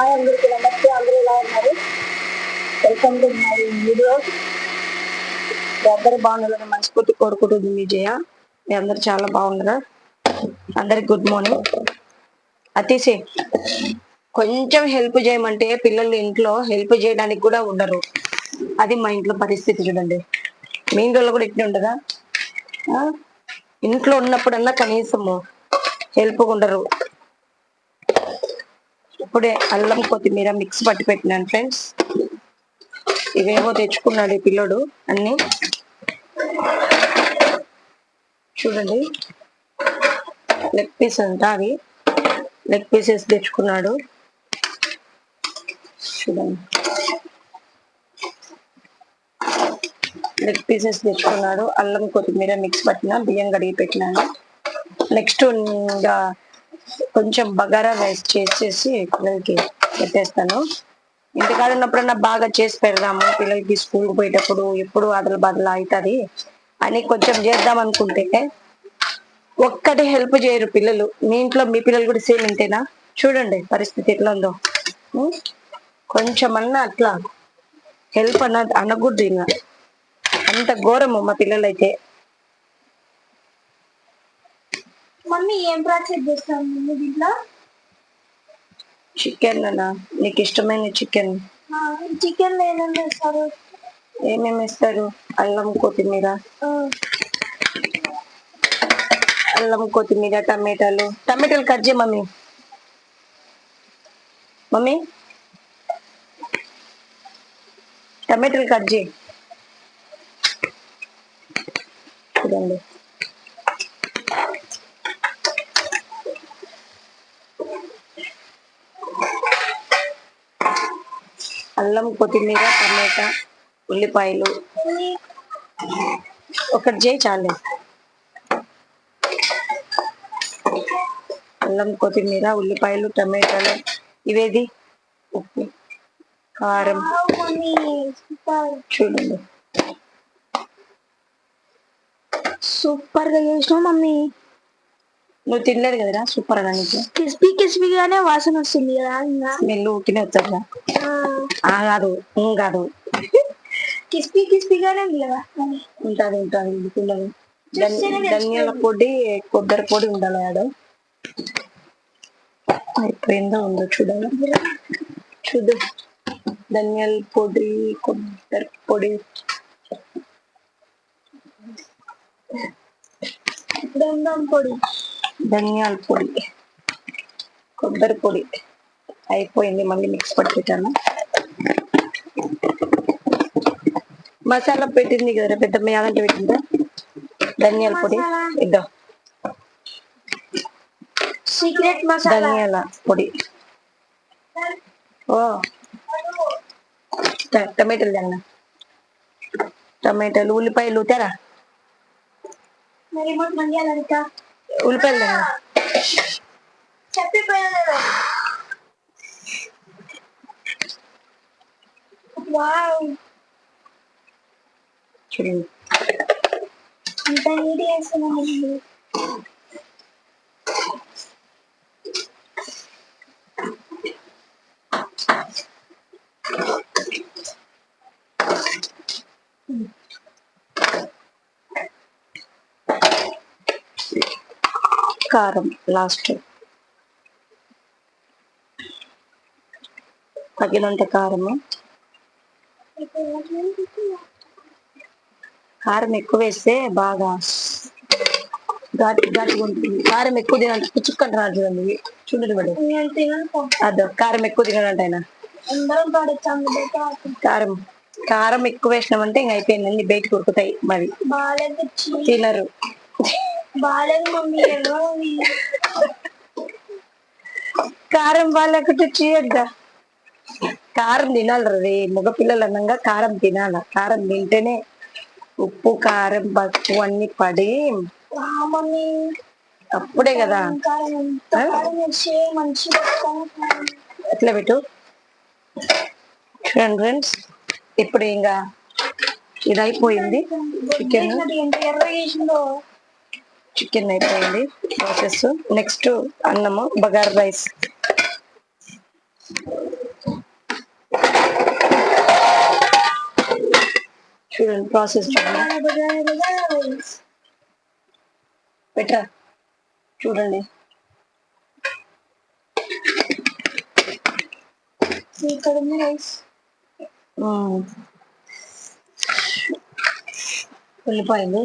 Hi అందరికీ నమస్తే. అందరూ ఎలా ఉన్నారు? Welcome to my video. అందరు బాగుండాలని మనస్ఫూర్తి కోరుకుంటుంది మీ జయ. మీ అందరు చాలా బాగున్నారా? అందరికి గుడ్ మార్నింగ్. అతీసి కొంచెం హెల్ప్ చేయమంటే పిల్లలు ఇంట్లో హెల్ప్ చేయడానికి కూడా ఉండరు. అది మా ఇంట్లో పరిస్థితి చూడండి. మీ ఇంట్లో కూడా ఇట్లా ఉండదా ఇంట్లో ఉన్నప్పుడన్నా కనీసము హెల్ప్ ఉండరు. ఇప్పుడే అల్లం కొత్తిమీర మిక్స్ పట్టి పెట్టినాను ఫ్రెండ్స్. ఇవేమో తెచ్చుకున్నాడు ఈ పిల్లోడు అన్ని. చూడండి. లెగ్ పీస్ అంతా అవి. లెగ్ పీసెస్ తెచ్చుకున్నాడు. చూడండి. లెగ్ పీసెస్ తెచ్చుకున్నాడు. అల్లం కొత్తిమీర మిక్స్ పట్టిన బియ్యం కడిగి పెట్టినాను. నెక్స్ట్ ఇంకా కొంచెం బగారా రైస్ చేసేసి పిల్లలకి పెట్టేస్తాను. ఇంటికాడ ఉన్నప్పుడన్నా బాగా చేసి పెడదాము. పిల్లలకి స్కూల్కి పోయేటప్పుడు ఎప్పుడు అదల బదల అవుతుంది అని కొంచెం చేద్దాం అనుకుంటే ఒక్కటి హెల్ప్ చేయరు పిల్లలు. మీ ఇంట్లో మీ పిల్లలు కూడా సేమ్ ఇంతేనా? చూడండి పరిస్థితి ఎట్లా ఉందో. కొంచెం అన్నా అట్లా హెల్ప్ అన్న అనకూడదు అంత ఘోరము మా పిల్లలైతే. మమ్మీ ఏం ప్రాసెస్ చేస్తాం మమ్మీ దీంట్లో? చికెన్ అన్న. నీకు ఇష్టమైన చికెన్ చికెన్ ఏమేమి వేస్తారు ఏమేమి ఇస్తారు అల్లం కొత్తిమీర. అల్లం కొత్తిమీర టమాటాలు. టమాటాలు కట్ చేయి మమ్మీ. మమ్మీ? టమాటాలు కట్ చేయి. చూడండి. అల్లం కొత్తిమీర టమాటా ఉల్లిపాయలు. ఒకటి చేయి చాలే. అల్లం కొత్తిమీర ఉల్లిపాయలు టమాటాలు. ఇవేది? ఉప్పు కారం. మమ్మీ చూడండి. సూపర్గా చేసినావు మమ్మీ. నువ్వు తినలేదు కదరా సూపర్గా నీకు క్రిస్పీ క్రిస్పీగానే వాసన వస్తుంది కదా ఇంకా స్మెల్ ఊకినే వస్తుందా ఆ కాదు ఊ కాదు క్రిస్పీ క్రిస్పీగానే ఉంది కదా మమ్మీ ఉంటుంది ఉంటుంది ఉడుకున్నది చూస్తేనే తెలిసిపోయింది. ధనియాల పొడి కొబ్బరి పొడి ఉండాలి ఆడ అయిపోయిందో ఉందో చూడాలి చూడు ధనియాల పొడి కొబ్బరి పొడి బెంగం పొడి ధనియాల పొడి కొబ్బరి పొడి అయిపోయింది. మళ్ళీ మిక్స్ పట్టి పెట్టాను మసాలా పెట్టింది కదరా పెద్ద యాదంటే పెట్టిందా? ధనియాల పొడి. మసాలా? ఇద్దాం. సీక్రెట్ మసాలా. ధనియాల పొడి. ఓ. ట- టమాటాలు అన్న టమాటాలు ఉల్లిపాయలు తెరా. మరి మాకు మండియాలంట ఉల్లిపాయలు అన్న చెప్పిపోయాను వావ్ చూడండి కారం లాస్ట్ తగినంత కారము. కారం ఎక్కువ వేస్తే బాగా ఘాటు ఘాటుగా ఉంటుంది. కారం ఎక్కువ తినాలి పుచ్చుకొని రాదు చూడండి. చూడండి మేడం అదో కారం ఎక్కువ తినాలంట ఆయన. కారం కారం ఎక్కువ వేసినామంటే ఇంక అయిపోయింది అన్ని బయటకు ఉరుకుతాయి మరి. తినరు. బాగాలేదు మమ్మీ? కారం వాళ్ళకుంటే చేయద్దా కారం తినాలి రే మగ పిల్లలు అన్నంగా కారం తినాల. కారం తింటేనే ఉప్పు కారం పసుపు అన్ని పడి అప్పుడే కదా. ఎట్లా పెట్టు? చూడండి ఫ్రెండ్స్ ఇప్పుడు ఇంకా ఇది అయిపోయింది చికెన్. చికెన్ అయిపోయింది. ప్రాసెస్ నెక్స్ట్ అన్నము బగార్ రైస్. చూడండి ప్రాసెస్ చూడండి. చూడండి. ఉల్లిపాయలు.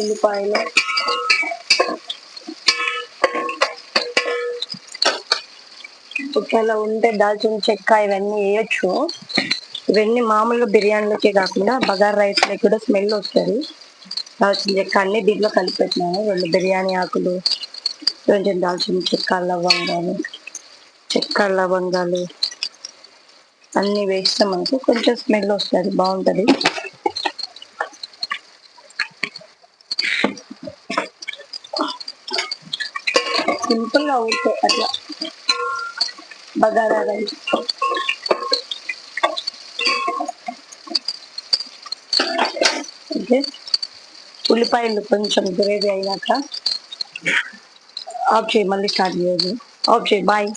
ఉల్లిపాయలు ఒకవేళ ఉంటే దాల్చిన చెక్క ఇవన్నీ వేయచ్చు. ఇవన్నీ మామూలుగా బిర్యానీలోకే కాకుండా బగార్ రైస్లో కూడా స్మెల్ వస్తుంది. దాల్చిన చెక్క అన్ని దీంట్లో కలిపి పెట్టినాను రెండు బిర్యానీ ఆకులు కొంచెం దాల్చిన చెక్క లవంగాలు చెక్క లవంగాలు అన్నీ వేస్తే మనకు కొంచెం స్మెల్ వస్తుంది బాగుంటుంది. సింపుల్ గా ఊరికే అట్లా బగారా రైస్ ఓకే ఉల్లిపాయలు కొంచెం గ్రేవీ అయినాక ఆఫ్ చేయి మళ్ళీ స్టార్ట్ చేయదు ఆఫ్ చేయి బాయ్